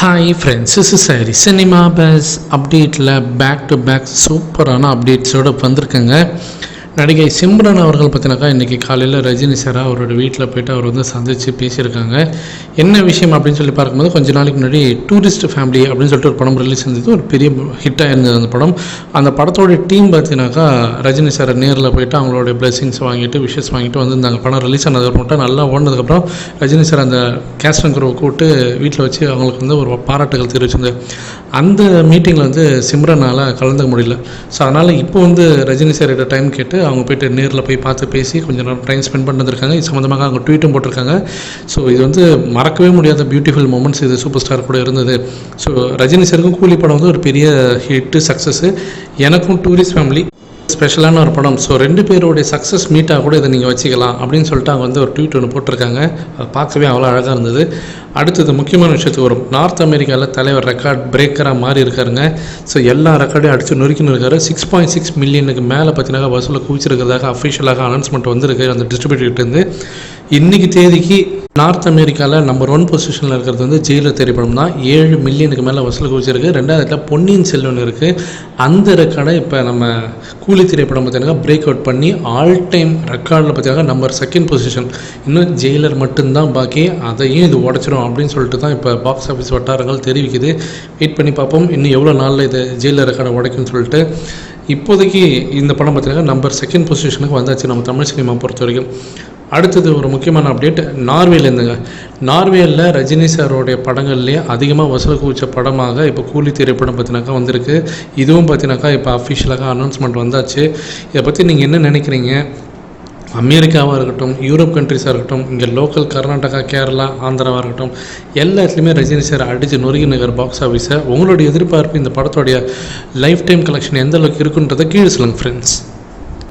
Hi friends is sorry cinema buzz அப்டேட்டில் back to back சூப்பரான அப்டேட்ஸோடு வந்திருக்கேங்க. நடிகை சிம்ரன் அவர்கள் பார்த்தினாக்கா இன்றைக்கி காலையில் ரஜினி சாரா அவரோட வீட்டில் போயிட்டு அவர் வந்து சந்தித்து பேசியிருக்காங்க. என்ன விஷயம் அப்படின்னு சொல்லி பார்க்கும்போது கொஞ்ச நாளைக்கு முன்னாடி டூரிஸ்ட் ஃபேமிலி அப்படின்னு சொல்லிட்டு ஒரு படம் ரிலீஸ் இருந்தது. ஒரு பெரிய ஹிட்டாக இருந்தது அந்த படம். அந்த படத்தோட டீம் பார்த்தினாக்கா ரஜினி சாரை நேரில் போயிட்டு அவங்களோட பிளெஸிங்ஸ் வாங்கிட்டு விஷஸ் வாங்கிட்டு வந்திருந்தாங்க. படம் ரிலீஸ் ஆனது மட்டும் நல்லா ஓடினதுக்கப்புறம் ரஜினி சார் அந்த கேஸ்ட் அண்ட் குரூவை கூப்பிட்டு வீட்டில் வச்சு அவங்களுக்கு வந்து ஒரு பாராட்டுகள் தெரிவிச்சிருந்தது அந்த மீட்டிங்கில் வந்து சிம்ரனால் கலந்துக்க முடியல. ஸோ அதனால் இப்போ வந்து ரஜினி சார்கிட்ட டைம் கேட்டு அவங்க போயிட்டு நேரில் போய் பார்த்து பேசி கொஞ்சம் நேரம் டைம் ஸ்பெண்ட் பண்ணி வந்திருக்காங்க. இது சம்மந்தமாக அவங்க ட்வீட்டும் போட்டிருக்காங்க. ஸோ இது வந்து மறக்கவே முடியாத பியூட்டிஃபுல் மூமெண்ட்ஸ் இது சூப்பர் ஸ்டார் கூட இருந்தது. ஸோ ரஜினி சாருக்கும் கூலி படம் வந்து ஒரு பெரிய ஹிட்டு சக்ஸஸ்ஸு எனக்கும் டூரிஸ்ட் ஃபேமிலி ஸ்பெஷலான ஒரு படம். ஸோ ரெண்டு பேருடைய சக்ஸஸ் மீட்டாக கூட இதை நீங்கள் வச்சுக்கலாம் அப்படின்னு சொல்லிட்டு அவங்க வந்து ஒரு ட்வீட் ஒன்று போட்டிருக்காங்க. அதை பார்க்கவே அவ்வளோ அழகாக இருந்தது. அடுத்தது முக்கியமான விஷயத்துக்கு வரும். நார்த் அமெரிக்காவில் தலைவர் ரெக்கார்ட் பிரேக்கராக மாறி இருக்காருங்க. ஸோ எல்லா ரெக்கார்டையும் அடித்து நொறுக்கின்னு இருக்காரு. சிக்ஸ் பாயிண்ட் சிக்ஸ் மில்லியனுக்கு மேலே பார்த்தீங்கன்னா வசூலை குவிச்சிருக்கிறதாக அஃபிஷியலாக அனௌன்ஸ்மெண்ட் வந்திருக்கு அந்த டிஸ்ட்ரிபியூட்டர்கிட்டேருந்து இன்றைக்கி தேதிக்கு நார்த் அமெரிக்காவில் நம்பர் ஒன் பொசிஷனில் இருக்கிறது வந்து ஜெயிலர் திரைப்படம் தான். ஏழு மில்லியனுக்கு மேலே வசூல் குவிச்சிருக்கு. ரெண்டாவது இடத்துல பொன்னியின் செல்வன் இருக்குது அந்த ரெக்கார்டை இப்போ நம்ம கூலி திரைப்படம் பார்த்தீங்கன்னா பிரேக் அவுட் பண்ணி ஆல் டைம் ரெக்கார்டில் பார்த்தீங்கன்னா நம்பர் செகண்ட் பொசிஷன் இன்னும் ஜெயிலர் மட்டும்தான் பாக்கி. அதையும் இது உடச்சிரும் அப்படின்னு சொல்லிட்டு தான் இப்போ பாக்ஸ் ஆஃபீஸ் வட்டாரங்கள் தெரிவிக்குது. வெயிட் பண்ணி பார்ப்போம். இன்னும் எவ்வளோ நாளில் இது ஜெயிலர் ரெக்கார்டை உடைக்கும்னு சொல்லிட்டு. இப்போதைக்கு இந்த படம் பார்த்தீங்கன்னா நம்பர் செகண்ட் பொசிஷனுக்கு வந்தாச்சு. நம்ம தமிழ் சினிமா பொறுத்த வரைக்கும். அடுத்தது ஒரு முக்கியமான அப்டேட் நார்வேலேருந்துங்க நார்வேயில் ரஜினி சாரோடைய படங்கள்லேயே அதிகமாக வசூல் குவிச்ச படமாக இப்போ கூலி திரைப்படம் பார்த்தினாக்கா வந்திருக்கு. இதுவும் பார்த்தினாக்கா இப்போ அஃபிஷியலாக அனௌன்ஸ்மெண்ட் வந்தாச்சு. இதை பற்றி நீங்கள் என்ன நினைக்கிறீங்க? அமெரிக்காவாக இருக்கட்டும் யூரோப் கண்ட்ரிஸாக இருக்கட்டும் இங்கே லோக்கல் கர்நாடகா கேரளா ஆந்திராவாக இருக்கட்டும் எல்லா இடத்துலையுமே ரஜினி சார் அடித்து நொறுகி நகர் பாக்ஸ் ஆஃபீஸை உங்களுடைய எதிர்பார்ப்பு இந்த படத்தோடைய லைஃப் டைம் கலெக்ஷன் எந்த அளவுக்கு இருக்குன்றதை கீழே சொல்லுங்கள் ஃப்ரெண்ட்ஸ்